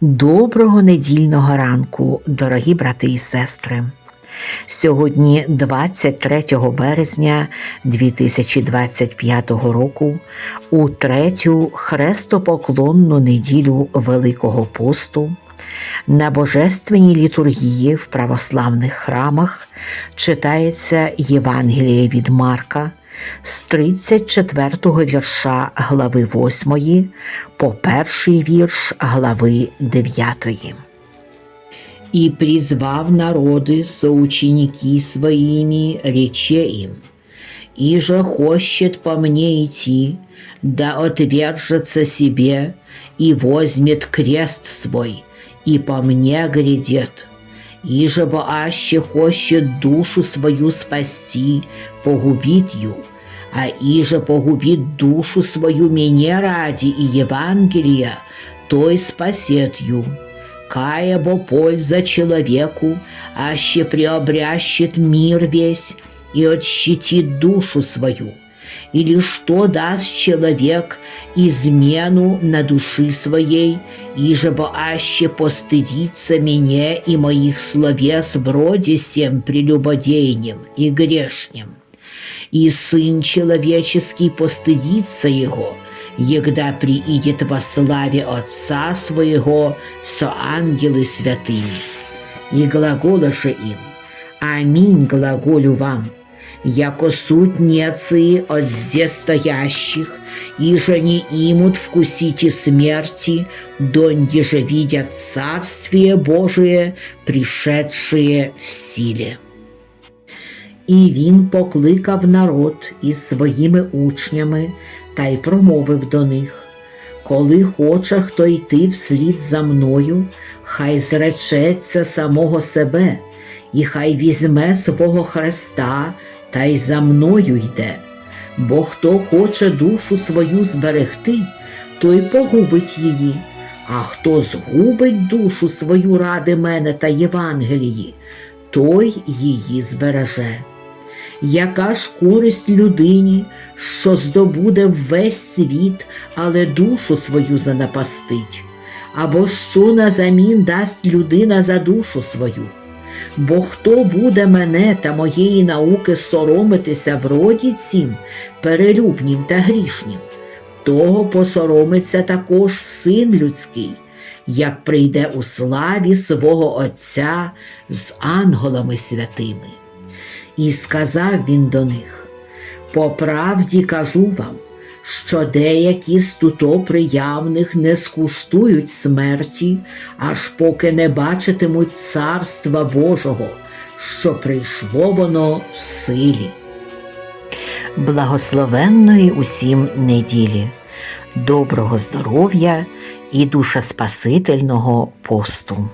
Доброго недільного ранку, дорогі брати і сестри. Сьогодні, 23 березня 2025 року, у третю хрестопоклонну неділю Великого посту, на божественній літургії в православних храмах читається Євангеліє від Марка з 34 вірша глави 8 по перший вірш глави 9. И призвав народы соученики своими, рече им, «И же хочет по мне идти, да отвержется себе, и возьмет крест свой, и по мне грядет. И же бо аще хочет душу свою спасти, погубит ю, а иже погубит душу свою мне ради и Евангелия, той спасет ю. Кая бо польза человеку, аще приобрящет мир весь и отщитит душу свою. Или что даст человек измену на души своей, иже бо аще постыдится меня и моих словес вроде всем прелюбодейнем и грешним. И Сын Человеческий постыдится Его, егда приидет во славе Отца Своего со ангелы святыми. И глаголоше им, Аминь глаголю вам, яко суть нецы от здесь стоящих, и же не имут вкусите смерти, донде же видят Царствие Божие, пришедшее в силе. І він покликав народ із своїми учнями та й промовив до них Коли хоче хто йти вслід за мною, хай зречеться самого себе, і хай візьме свого Христа та й за мною йде. Бо хто хоче душу свою зберегти, той погубить її, а хто згубить душу свою ради мене та Євангелії, той її збереже. Яка ж користь людині, що здобуде весь світ, але душу свою занапастить? Або що назамін дасть людина за душу свою? Бо хто буде мене та моєї науки соромитися в роді цім, перелюбнім та грішнім, того посоромиться також син людський, як прийде у славі свого Отця з ангелами святими. І сказав він до них: По правді кажу вам, що деякі з туто приявних не скуштують смерті, аж поки не бачитимуть Царства Божого, що прийшло воно в силі. Благословенної усім неділі, доброго здоров'я і душеспасительного посту.